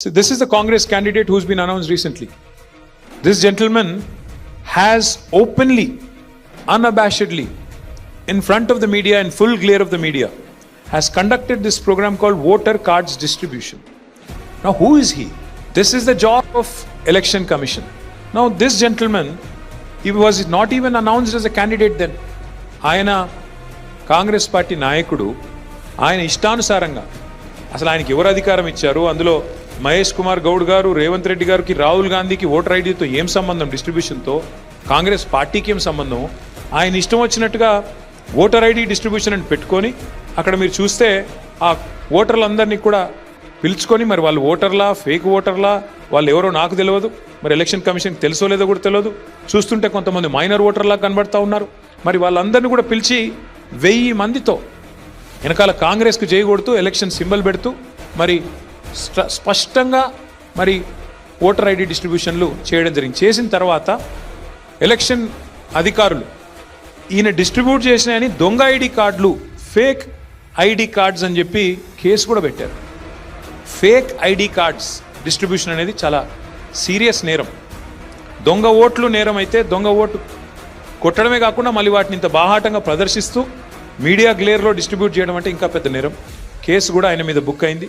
So this is the Congress candidate who's been announced recently. This gentleman has openly, unabashedly, in front of the media, in full glare of the media, has conducted this program called Voter Cards Distribution. Now, who is he? This is the job of Election Commission. Now, this gentleman, he was not even announced as a candidate then. ఆయన Congress party నాయకుడు ఆయన ఇష్టానుసారంగా అసలు ఆయనకి ఎవరు అధికారం ఇచ్చారు అందులో మహేష్ కుమార్ గౌడ్ గారు రేవంత్ రెడ్డి గారికి రాహుల్ గాంధీకి ఓటర్ ఐడితో ఏం సంబంధం డిస్ట్రిబ్యూషన్తో? కాంగ్రెస్ పార్టీకి ఏం సంబంధం? ఆయన ఇష్టం వచ్చినట్టుగా ఓటర్ ఐడి డిస్ట్రిబ్యూషన్ అని పెట్టుకొని అక్కడ మీరు చూస్తే ఆ ఓటర్లందరినీ కూడా పిలుచుకొని మరి వాళ్ళు ఓటర్లా ఫేక్ ఓటర్లా వాళ్ళు ఎవరో నాకు తెలియదు మరి ఎలక్షన్ కమిషన్కి తెలుసో లేదో కూడా తెలియదు చూస్తుంటే కొంతమంది మైనర్ ఓటర్లా కనబడతా ఉన్నారు. మరి వాళ్ళందరినీ కూడా పిలిచి వెయ్యి మందితో వెనకాల కాంగ్రెస్కు చేయకూడుతూ ఎలక్షన్ సింబల్ పెడుతూ మరి స్పష్టంగా మరి ఓటర్ ఐడి డిస్ట్రిబ్యూషన్లు చేయడం జరిగింది. చేసిన తర్వాత ఎలక్షన్ అధికారులు ఈయన డిస్ట్రిబ్యూట్ చేసినాయని దొంగ ఐడి కార్డులు ఫేక్ ఐడి కార్డ్స్ అని చెప్పి కేసు కూడా పెట్టారు. ఫేక్ ఐడి కార్డ్స్ డిస్ట్రిబ్యూషన్ అనేది చాలా సీరియస్ నేరం. దొంగ ఓట్లు నేరం అయితే దొంగ ఓటు కొట్టడమే కాకుండా మళ్ళీ వాటిని ఇంత బాహాటంగా ప్రదర్శిస్తూ మీడియా గ్లేర్లో డిస్ట్రిబ్యూట్ చేయడం అంటే ఇంకా పెద్ద నేరం. కేసు కూడా ఆయన మీద బుక్ అయింది.